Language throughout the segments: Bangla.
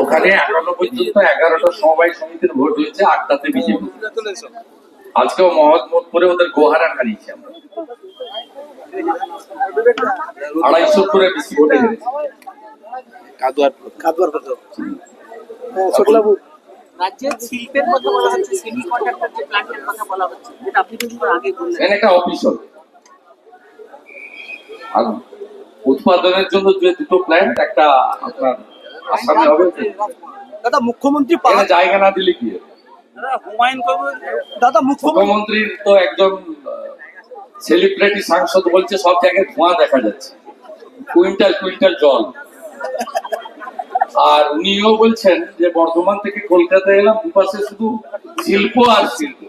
ওখানে এখনও পর্যন্ত এগারোটা সমবায় সমিতির ভোট হয়েছে আটটাতে বিজেপি। আজকেও মহম্মদপুরে ওদের গোহারা হারিয়েছি আমরা। আড়াইশো করে বেশি ভোটে হেরেছি। রাজ্যের শিল্পের কথা বলা হচ্ছে সেমি কন্ডাক্টর যে প্ল্যান্টের কথা বলা হচ্ছে যেটা আপনি কিন্তু আগে বললেন। এখানে একটা অফিস আর উৎপাদনের জন্য যে দুটো প্ল্যান্ট একটা আপনার দাদা মুখ্যমন্ত্রী জায়গা না দিলে কি হুমায়ুন কবির দাদা মুখ্যমন্ত্রীর তো একদম সেলিব্রিটি সাংসদ বলছে সব জায়গায় ধোঁয়া দেখা যাচ্ছে। কুইন্টাল কুইন্টাল জল। আর উনিও বলছেন যে বর্ধমান থেকে কলকাতা এলাম দুপাশে শুধু শিল্প আর শিল্প।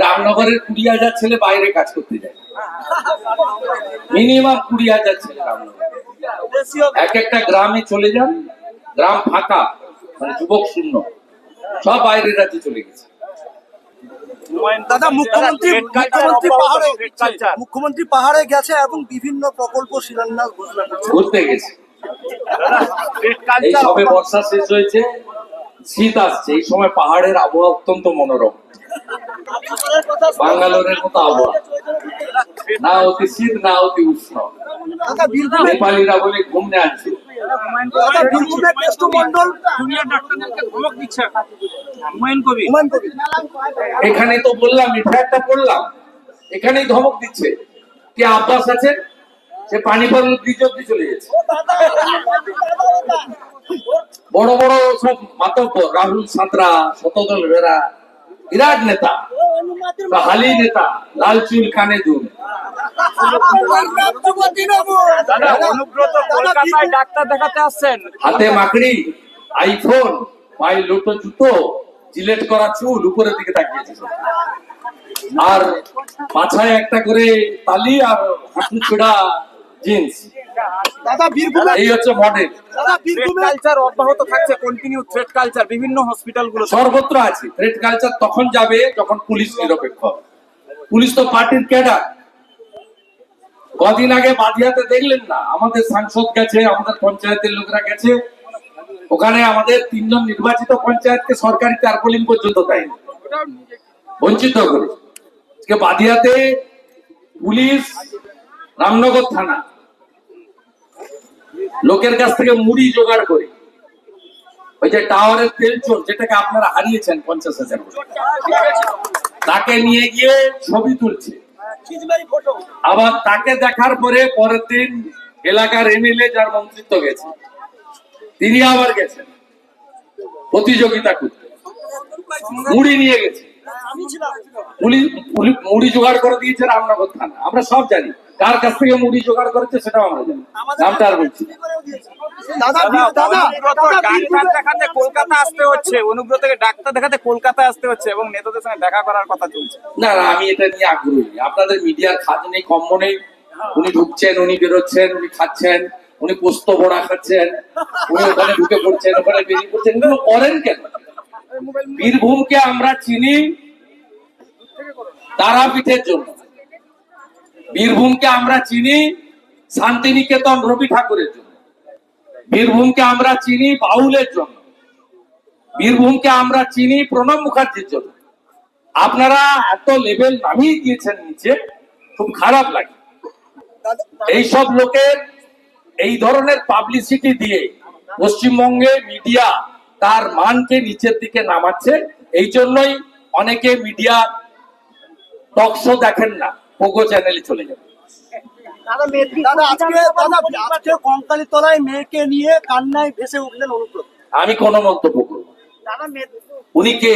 রামনগরের কুড়ি হাজার ছেলে বাইরে কাজ করতে যায়। মিনিমাম কুড়ি হাজার ছেলে রামনগর। এক একটা গ্রামে চলে যান গ্রাম ফাঁকা মানে যুবক শূন্য। সব বাইরের রাজ্যে চলে গেছে। দাদা মুখ্যমন্ত্রী মুখ্যমন্ত্রী পাহাড়ে মুখ্যমন্ত্রী পাহাড়ে গেছে এবং বিভিন্ন প্রকল্প শিলান্যাস ঘোষণা করছে। ঘুরতে গেছে। এই সবে বর্ষা শেষ হয়েছে শীত আসছে এই সময় পাহাড়ের আবহাওয়া অত্যন্ত মনোরম। বাঙ্গালোরের মতো আবহাওয়া। না অতি শীত না অতি উষ্ণ। নেপালিরা বলে ঘুমনে আছে এখানে তো বললাম একটা পড়লাম। এখানেই ধমক দিচ্ছে। কে আব্বাস আছে সে পানিপথ ব্রিজ অব্দি চলে গেছে। বড় বড় সব মাতব্য রাহুল সাঁতরা শতদল বেরা বিরাট নেতা হালি নেতা লাল চুল কানে দুল কলকাতায় ডাক্তার দেখাতে আসছেন। হাতে মাকড়ি আইফোন পায়ে লোটো জুতো জিলেট করা চুল উপরের দিকে তাকিয়েছে আর মাথায় একটা করে তালি আর হাঁটু ছোড়া জিন্স। দাদা বীরভূমে এই হচ্ছে মডেল দাদা বীরভূমে কালচার অব্যাহত থাকছে কন্টিনিউ থ্রেড কালচার বিভিন্ন হসপিটালগুলো সর্বত্র আছে। থ্রেড কালচার তখন যাবে যখন পুলিশ নিরপেক্ষ পুলিশ তো পার্টির ক্যাডার কদিন আগে বাদিয়াতে দেখলেন না, আমাদের সাংসদ গেছে, আমাদের পঞ্চায়েতের লোকরা গেছে। ওখানে আমাদের তিনজন নির্বাচিত পঞ্চায়েতকে সরকারি তারপলিন পর্যন্ত দেয়নি। বঞ্চিত করে। বাদিয়াতে পুলিশ, রামনগর থানা, লোকের কাছ থেকে মুড়ি জোগাড় করে। ওই যে টাওয়ারের তেল চোর, যেটাকে আপনারা হারিয়েছেন পঞ্চাশ হাজার তাকে নিয়ে গিয়ে ছবি তুলছে। আবার তাকে দেখার পরে পরের দিন এলাকার এমএলএ যার মন্ত্রিত্ব গেছে, তিনি আবার গেছেন। প্রতিযোগিতা করতে। মুড়ি নিয়ে গেছে। মুড়ি জোগাড় করে দিয়েছে রামনগর থানা। আমরা সব জানি। কার কাছ থেকে মুড়ি জোগাড় করেছে সেটাও আমরা জানি। নামটা আর বলছি না। দাদা বীর- দাদা অনুব্রত দাদা ডাক্তার বীরভূমে দেখাতে কলকাতা আসতে হচ্ছে। অনুব্রতকে ডাক্তার দেখাতে কলকাতা আসতে হচ্ছে এবং নেতাদের সঙ্গে দেখা করার কথা চলছে। না না আমি এটা নিয়ে আগ্রহী। আপনাদের মিডিয়ার নেই নেই। উনি ঢুকছেন উনি বেরোচ্ছেন উনি খাচ্ছেন উনি পোস্ত বড়া খাচ্ছেন উনি ওখানে ঢুকে পড়ছেন ওখানে বেরিয়ে পড়ছেন। এগুলো করেন কেন? বীরভূমকে আমরা চিনি তারাপীঠের জন্য। বীরভূমকে আমরা চিনি শান্তিনিকেতন রবি ঠাকুরের জন্য। বীরভূমকে আমরা চিনি বাউলের জন্য। বীরভূমকে আমরা চিনি প্রণব মুখার্জির জন্য। আপনারা এত লেভেল নামিয়ে দিয়েছেন নিচে, খুব খারাপ লাগে। এইসব লোকের এই ধরনের পাবলিসিটি দিয়ে পশ্চিমবঙ্গে মিডিয়া তার মানকে নিচের দিকে নামাচ্ছে। এই জন্যই অনেকে মিডিয়া টক শো দেখেন না পোগো চ্যানেলে চলে যাবে। দাদা আজকে কঙ্কালী তলায় মেয়েকে নিয়ে কান্নায় ভেসে উঠলেন অনুব্রত। আমি কোনো মন্তব্য করব। উনি কে?